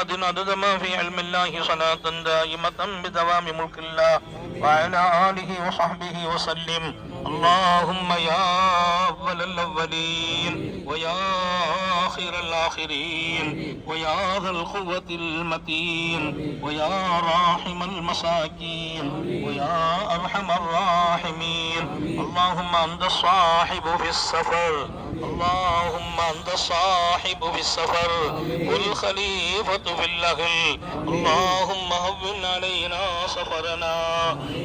محمد عدد ما في علم الله صلاة دائمة بدوام ملك الله وعلى آله وصحبه وسلم اللهم يا أول الأولين ويا آخر الآخرين ويا ذا القوة المتين ويا راحم المساكين ويا أرحم الراحمين. اللهم أنت الصاحب في السفر اللهم أنت الصاحب في السفر والخليفة في الأهل اللهم هون علينا سفرنا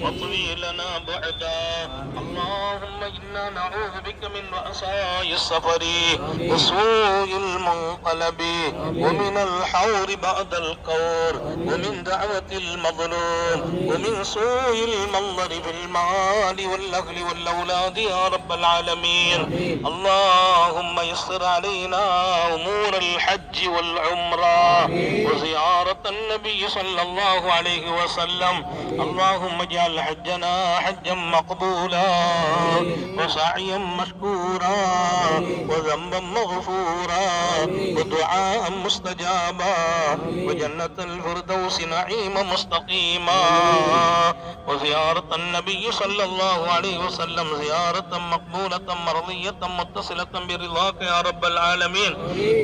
واطوي لنا بعدا. اللهم إنا نعوذ بك من رأساء السفر وسوء المنقلب. ومن الحور بعد القور ومن دعوة المظلوم. ومن سوء المنظر في المال والأهل والأولاد يا رب العالمين. اللهم يسر علينا أمور الحج والعمرة. وزيارة النبي صلى الله عليه وسلم. اللهم اجعل حجنا حجا مقبولا وسعيا مشكورا وذنبا مغفورا ودعاء مستجابا وجنة الفردوس نعيما مستقيما. وزيارة النبي صلى الله عليه وسلم زيارة مقبولة مرضية متصلة برضاك يا رب العالمين.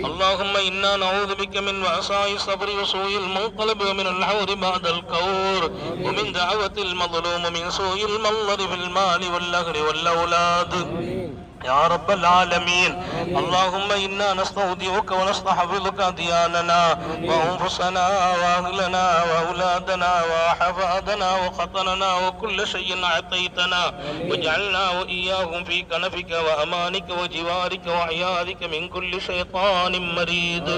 اللهم إنا نعوذ بك من وعصاء الصبر وسوء المنقلب ومن الحور بعد الكور ومن دعوة المظلوم ومن سوء المنظر في المال والأهل والأولاد. يا رب العالمين. اللهم إنا نستودعك ونستحفظك دياننا وأنفسنا وأهلنا وأولادنا وأحفادنا وخطننا وكل شيء أعطيتنا. واجعلنا وإياهم في كنفك وأمانك وجوارك وعياذك من كل شيطان مريد.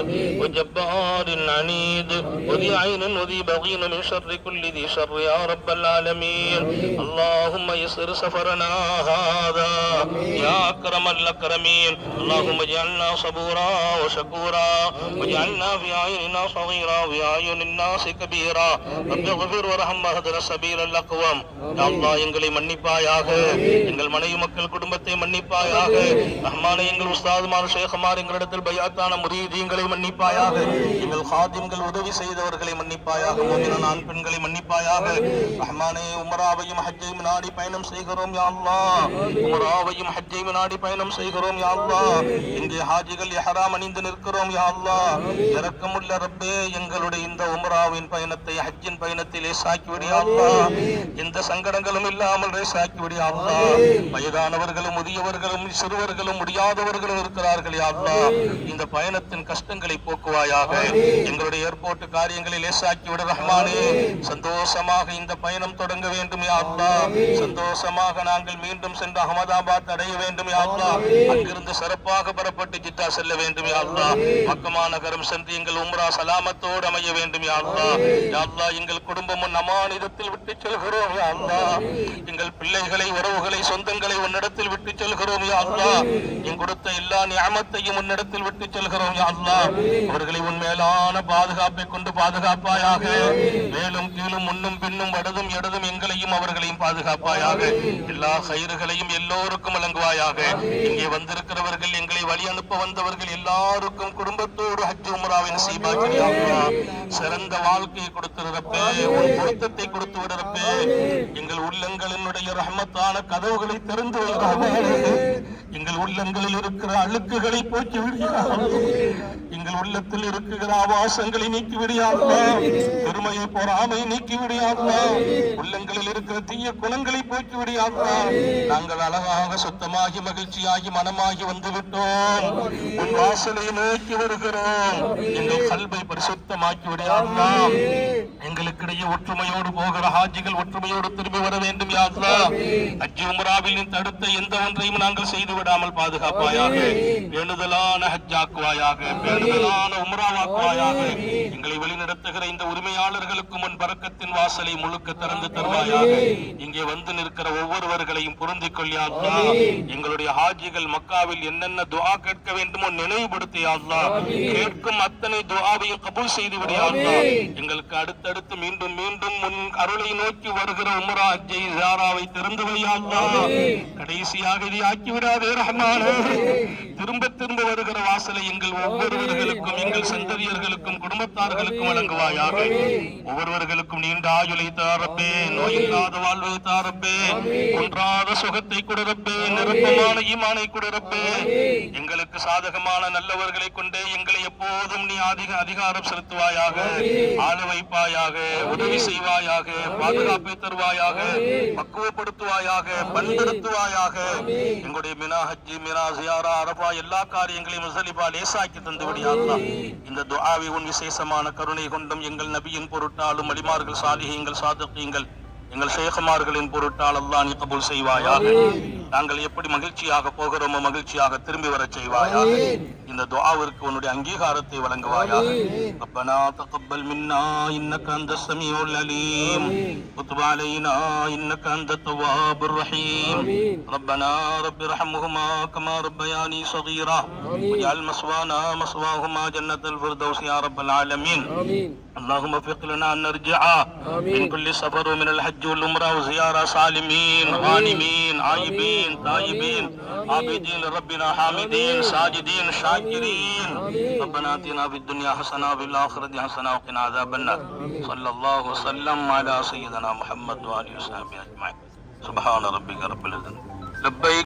وجبار عنيد. وذي عين وذي بغين من شر كل ذي شر يا رب العالمين. اللهم يسر سفرنا هذا. يا أكرم الأكرمين. اللهم اجعلنا صبورا وشكورا. واجعلنا في أعيننا صغيرا وفي أعين الناس كبيرا. رب اغفر وارحم واهدنا السبيل الأقوم يا الله எங்களை மன்னிப்பாயாக. எங்கள் மனைவி மக்கள் குடும்பத்தை மன்னிப்பாயாக. ரஹ்மான எங்கள் உஸ்தாதுமார் ஷேகுமார் எங்களிடத்தில் பயாத்தான முறியீங்களை மன்னிப்பாயாக. எங்கள் ஹாதிம்கள் உதவி செய்தவர்களை மன்னிப்பாயாக. மோமினான ஆண் பெண்களை மன்னிப்பாயாக. ரஹ்மானே உமராவையும் ஹஜ்ஜை நாடி பயணம் செய்கிறோம் யா உமராவையும் ஹஜ்ஜையும் நாடி பயணம் செய்கிறோம் யா இங்கே ஹாஜிகள் எஹராம் அணிந்து நிற்கிறோம் யா இறக்கமுள்ள ரப்பே எங்களுடைய இந்த உமராவின் பயணத்தை ஹஜ்ஜின் பயணத்திலே சாக்கிவிடு விடு எந்த சங்கடங்களும் இல்லாமல் சாக்கிவிடு விடு வயதானவர்களும் முதியவர்களும் சிறுவர்களும் முடியாதவர்களும் இருக்கிறார்கள் யா இந்த பயணத்தின் கஷ்டங்களை போக்குவாயாக. எங்களுடைய ஏர்போர்ட் காரியங்களை லேசாக்கி விடு ரஹ்மானே. சந்தோஷமாக இந்த பயணம் தொடங்க வேண்டும் யா சந்தோஷமாக நாங்கள் மீண்டும் சென்று அகமதாபாத் அடைய வேண்டும் அங்கிருந்து சிறப்பாக பெறப்பட்டு ஜித்தா செல்ல வேண்டும் யா அல்லாஹ். மக்கமா நகரம் சென்று எங்கள் உம்ரா சலாமத்தோடு அமைய வேண்டும் யா அல்லாஹ். யா அல்லாஹ் எங்கள் குடும்பமும் நமானிதத்தில் விட்டு செல்கிறோம் யா அல்லாஹ். எங்கள் பிள்ளைகளை உறவுகளை சொந்தங்களை உன்னிடத்தில் விட்டு செல்கிறோம் யா அல்லாஹ். என் கொடுத்த எல்லா நியமத்தையும் உன்னிடத்தில் விட்டு செல்கிறோம் யா அல்லாஹ். அவர்களை உன் மேலான பாதுகாப்பை கொண்டு பாதுகாப்பாயாக மேலும் கீழும் முன்னும் பின்னும் வடதும் இடதும் எங்களையும் அவர்களையும் பாதுகாப்பாயாக எல்லா கயிறுகளையும் எல்லோருக்கும் வழங்குவாயாக. இங்கே வந்திருக்கிறவர்கள் எங்களை வழி அனுப்ப வந்தவர்கள் எல்லாருக்கும் குடும்பத்தோடு ஹஜ் உம்ராவின் சீபாக்கிரியாகுவா சிறந்த வாழ்க்கையை கொடுத்திருப்பே உன் பொருத்தத்தை கொடுத்து விடுறப்பே எங்கள் உள்ளங்களினுடைய ரஹமத்தான கதவுகளை திறந்து வைக்காமல் எங்கள் உள்ளங்களில் இருக்கிற அழுக்குகளை போக்கி விடுகிறார். எங்கள் உள்ளத்தில் இருக்கிற ஆபாசங்களை நீக்கி விடியாமல் பெருமையை பொறாமை நீக்கி விடியாமல் உள்ளங்களில் இருக்கிற தீய குணங்களை போக்கி விடியாமல் நாங்கள் அழகாக சுத்தமாகி மகிழ்ச்சியாகி மனமாகி வந்து விட்டோம் உன் வாசலை நோக்கி வருகிறோம். எங்கள் கல்வை பரிசுத்தமாக்கி விடியாமல் எங்களுக்கிடையே ஒற்றுமையோடு போகிற ஹாஜிகள் ஒற்றுமையோடு திரும்பி வர வேண்டும் யாத்ரா ஹஜ் உம்ராவில் தடுத்த எந்த ஒன்றையும் நாங்கள் செய்து விடாமல் பாதுகாப்பாயாக பேணுதலான ஹஜ்ஜாக்குவாயாக பேணுதலான உம்ராவாக்குவாயாக எங்களை வழிநடத்துகிற இந்த உரிமையாளர்களுக்கு முன் பறக்கத்தின் வாசலை முழுக்க திறந்து தருவாயாக. இங்கே வந்து நிற்கிற ஒவ்வொருவர்களையும் பொருந்திக் கொள்ளியாத்ரா எங்களுடைய ஹாஜிகள் மக்காவில் என்னென்ன துஆ கேட்க வேண்டுமோ நினைவுபடுத்தியாத்ரா கேட்கும் அத்தனை துஆவையும் கபூல் செய்து விடியாத்ரா எங்களுக்கு அடுத்தடுத்த அடுத்து மீண்டும் மீண்டும் உன் அருளை நோக்கி வருகிற உமரா அஜய் ஜாராவை திறந்து வையா அல்லாஹ். கடைசியாக இதை ஆக்கி விடாதே ரஹ்மானே திரும்ப திரும்ப வருகிற வாசலை எங்கள் ஒவ்வொருவர்களுக்கும் எங்கள் சந்ததியர்களுக்கும் குடும்பத்தார்களுக்கும் வழங்குவாயாக ஒவ்வொருவர்களுக்கும் நீண்ட ஆயுளை தாரப்பே நோயில்லாத வாழ்வை தாரப்பே ஒன்றாத சுகத்தை கொடுறப்பே நிரப்பமான ஈமானை கொடுறப்பே எங்களுக்கு சாதகமான நல்லவர்களை கொண்டே எங்களை எப்போதும் நீ அதிக அதிகாரம் செலுத்துவாயாக ஆள வைப்பாயாக உதவி செய்வாயாக பாதுகாப்பை தருவாயாக பக்குவப்படுத்துவாயாக பண்படுத்துவாயாக. எங்களுடைய மினா ஹஜ்ஜி மினா ஜியாரா அரபா எல்லா காரியங்களையும் முசலிபா லேசாக்கி தந்து விடியாதா இந்த துஆவை உன் விசேஷமான கருணை கொண்டும் எங்கள் நபியின் பொருட்டாலும் அலிமார்கள் சாலிஹீங்கள் சாதகீங்கள் எங்கள் ஷேഖமார்களின் பொருட்டால் அல்லாஹ் நீ கபூல் செய்வாயாக. நாங்கள் எப்படி மகிழ்ச்சியாக போகிறோமோ மகிழ்ச்சியாக திரும்பி வரச் செய்வாயாக இந்த துஆவிற்கு உன்னுடைய அங்கீகாரத்தை வழங்குவாயாக ربنا تقبل منا انك انت السميع العليم وتب علينا انك انت التواب الرحيم ربنا رب ارحمهما كما ربياني صغيرا واجعل مسوانا مسواهما جنة الفردوس يا رب العالمين. آمين. اللهم وفق لنا أن نرجع. آمين. من كل سفر ومن الحج والعمرة وزيارة سالمين غانمين عايبين تائبين. عابدين لربنا حامدين ساجدين شاكرين. ربنا آتنا في الدنيا حسنة وفي الآخرة حسنة وقنا عذاب النار. صلى الله وسلم على سيدنا محمد وآله وصحبه أجمعين. سبحان ربك رب العزة. لبيك